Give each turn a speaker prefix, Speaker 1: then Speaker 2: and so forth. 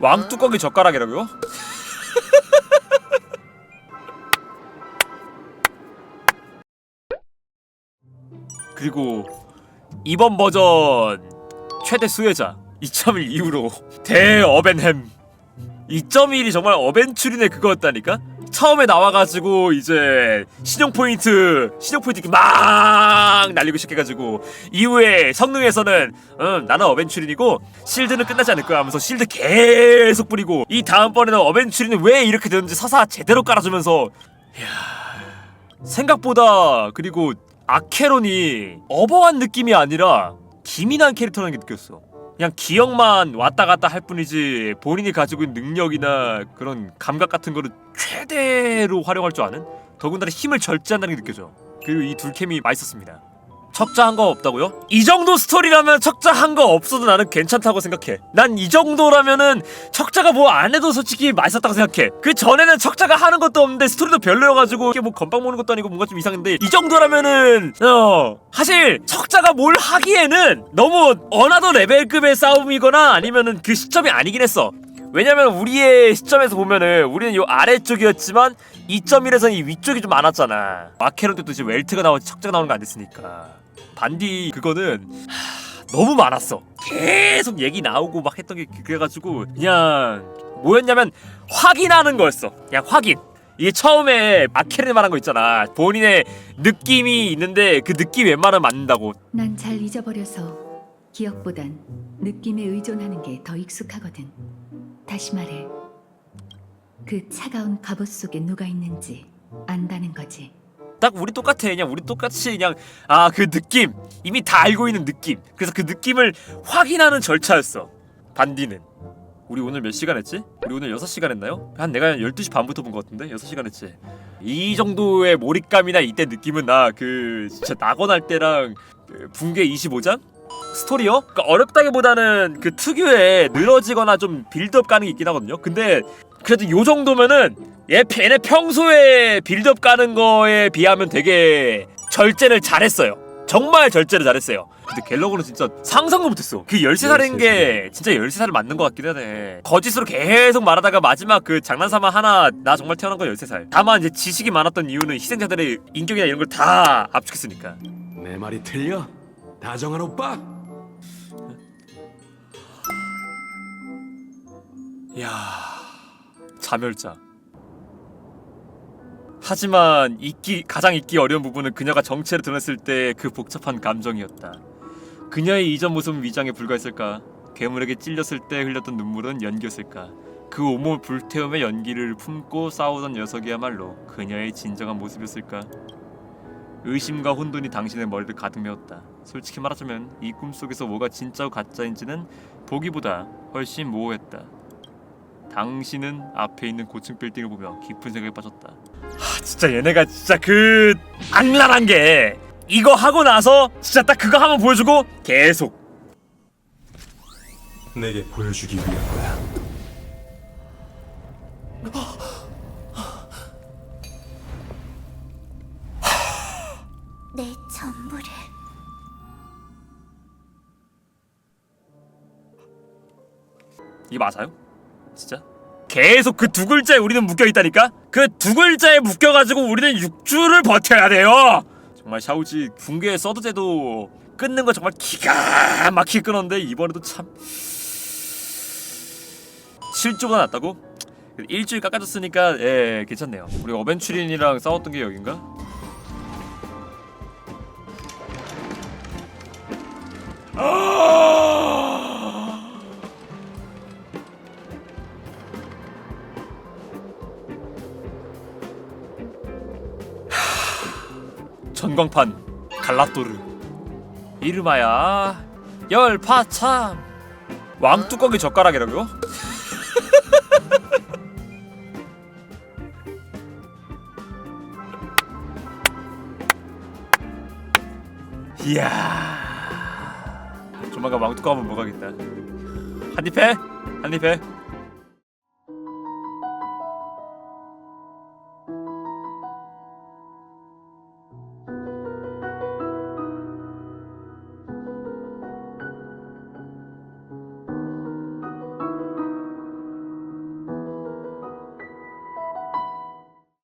Speaker 1: 왕뚜껑이 젓가락이라고요? 그리고 이번 버전 최대 수혜자 2.1 이후로 대어벤햄 2.1이 정말 어벤츄린의 그거였다니까? 처음에 나와가지고 이제 신용 포인트 신용 포인트 막 날리고 시작해가지고 이후에 성능에서는 음, 나는 어벤츄린이고 실드는 끝나지 않을 거야 하면서 실드 계속 뿌리고 이 다음번에는 어벤츄린이 왜 이렇게 되는지 서사 제대로 깔아주면서 이야 생각보다 그리고 아케론이 어버한 느낌이 아니라 기민한 캐릭터라는 게 느꼈어 그냥 기억만 왔다 갔다 할 뿐이지 본인이 가지고 있는 능력이나 그런 감각 같은 거를 최대로 활용할 줄 아는 더군다나 힘을 절제한다는 게 느껴져. 그리고 이 둘 캠이 맛있었습니다 척자한 거 없다고요? 이 정도 스토리라면 척자한 거 없어도 나는 괜찮다고 생각해. 난 이 정도라면은 척자가 뭐 안 해도 솔직히 맛있었다고 생각해. 그 전에는 척자가 하는 것도 없는데 스토리도 별로여가지고 이게 뭐 건빵 먹는 것도 아니고 뭔가 좀 이상한데 이 정도라면은 어. 사실 척자가 뭘 하기에는 너무 어나더 레벨급의 싸움이거나 아니면은 그 시점이 아니긴 했어. 왜냐면 우리의 시점에서 보면은 우리는 요 아래쪽이었지만 2.1에서는 이 위쪽이 좀 많았잖아. 마케론 때도 이제 웰트가 나오지 척자가 나오는 거 안 됐으니까 반디 그거는 하, 너무 많았어. 계속 얘기 나오고 막 했던 게 그래가지고 그냥 뭐였냐면 확인하는 거였어. 그냥 확인. 이게 처음에 마케론이 말한 거 있잖아. 본인의 느낌이 있는데 그 느낌 웬만하면 맞는다고.
Speaker 2: 난 잘 잊어버려서 기억보단 느낌에 의존하는 게 더 익숙하거든. 다시 말해, 그 차가운 갑옷 속에 누가 있는지 안다는 거지.
Speaker 1: 딱 우리 똑같아 그냥 우리 똑같이 그냥 아 그 느낌 이미 다 알고 있는 느낌 그래서 그 느낌을 확인하는 절차였어 반디는 우리 오늘 몇 시간 했지? 우리 오늘 6시간 했나요? 한 내가 한 12시 반부터 본 것 같은데 6시간 했지 이 정도의 몰입감이나 이때 느낌은 나 그 진짜 낙원할 때랑 그 붕괴 25장? 스토리요? 그러니까 어렵다기보다는 그 특유의 늘어지거나 좀 빌드업 가는 게 있긴 하거든요 근데 그래도 요 정도면은 얘 얘네 평소에 빌드업 가는 거에 비하면 되게 절제를 잘했어요. 정말 절제를 잘했어요. 근데 갤러그는 진짜 상상도 못했어. 그 13살인 게 진짜 13살 맞는 것 같긴 하네. 거짓으로 계속 말하다가 마지막 그 장난삼아 하나 나 정말 태어난 건 13살. 다만 이제 지식이 많았던 이유는 희생자들의 인격이나 이런 걸 다 압축했으니까.
Speaker 3: 내 말이 틀려? 다정한 오빠?
Speaker 1: 이야 자멸자. 하지만 잊기 가장 잊기 어려운 부분은 그녀가 정체를 드러냈을 때 그 복잡한 감정이었다. 그녀의 이전 모습은 위장에 불과했을까? 괴물에게 찔렸을 때 흘렸던 눈물은 연기였을까? 그 온몸을 불태우며 연기를 품고 싸우던 녀석이야말로 그녀의 진정한 모습이었을까? 의심과 혼돈이 당신의 머리를 가득 메웠다. 솔직히 말하자면 이 꿈속에서 뭐가 진짜고 가짜인지는 보기보다 훨씬 모호했다 당신은 앞에 있는 고층 빌딩을 보며 깊은 생각에 빠졌다. 하, 진짜 얘네가 진짜 그 악랄한 게 이거 하고 나서 진짜 딱 그거 한번 보여주고 계속
Speaker 3: 내게 보여주기 위한 거야.
Speaker 4: 내 전부를
Speaker 1: 이 맞아요? 진짜? 계속 그 두 글자에 우리는 묶여 있다니까? 그 두 글자에 묶여 가지고 우리는 6주를 버텨야 돼요. 정말 샤오지 붕괴 서드제도 끊는 거 정말 기가 막히게 끊었는데 이번에도 참 실조가 났다고? 일주일 깎아줬으니까 예 괜찮네요. 우리 어벤츄린이랑 싸웠던 게 여긴가? 전광판 갈라토르 이름하야 열파참 왕뚜껑이 젓가락이라고요? 이야 조만간 왕뚜껑 한번 먹어야겠다 한입 해? 한입 해?